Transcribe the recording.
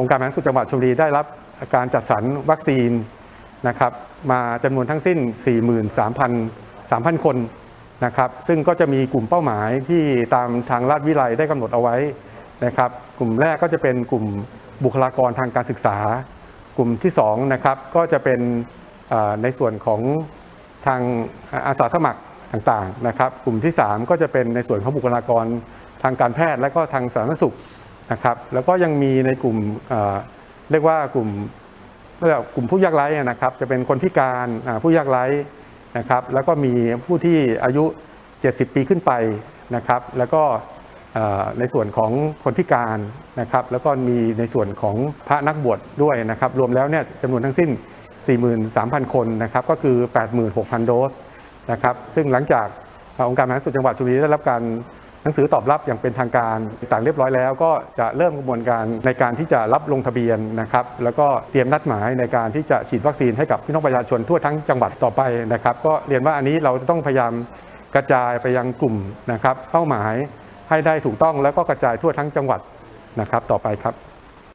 องค์การบริหารส่วนจังหวัดชลบุรีได้รับการจัดสรรวัคซีนนะครับมาจำนวนทั้งสิ้น 43,000 3,000 คนนะครับซึ่งก็จะมีกลุ่มเป้าหมายที่ตามทางราชวิไลได้กำหนดเอาไว้นะครับกลุ่มแรกก็จะเป็นกลุ่มบุคลากรทางการศึกษา กลุ่มที่2นะครับก็จะเป็นในส่วนของทางอาสาสมัครต่างๆนะครับ กลุ่มที่ 3 ก็จะเป็นในส่วนของบุคลากรทางการแพทย์และก็ทางสาธารณสุข นะครับแล้วก็ยังมีในกลุ่มเเรียกว่ากลุ่มเรียกว่ากลุ่มผู้ยากไร้นะครับ จะเป็นคนพิการผู้ยากไร้นะครับ แล้วก็มีผู้ที่อายุ 70 ปีขึ้นไปนะครับ แล้วก็ในส่วนของคนพิการนะครับ แล้วก็มีในส่วนของพระนักบวชด้วยนะครับ รวมแล้วเนี่ยจำนวนทั้งสิ้น 43,000 คนนะครับ ก็คือ 86,000 โดสนะครับ ซึ่งหลังจากองค์การบริหาส่วนจังหวัดชลบุรีได้รับการ นังสือตอบรับอย่างเป็นทางการต่างเรียบร้อยแล้ว ก็จะเริ่มกระบวนการในการที่จะรับลงทะเบียนนะครับแล้วก็เตรียมนัดหมายในการที่จะฉีดวัคซีนให้กับพี่น้องประชาชนทั่วทั้งจังหวัดต่อไปนะครับ ก็เรียนว่าอันนี้เราจะต้องพยายามกระจายไปยังกลุ่มนะครับเป้าหมายให้ได้ถูกต้องแล้วก็กระจายทั่วทั้งจังหวัดนะครับต่อไปครับ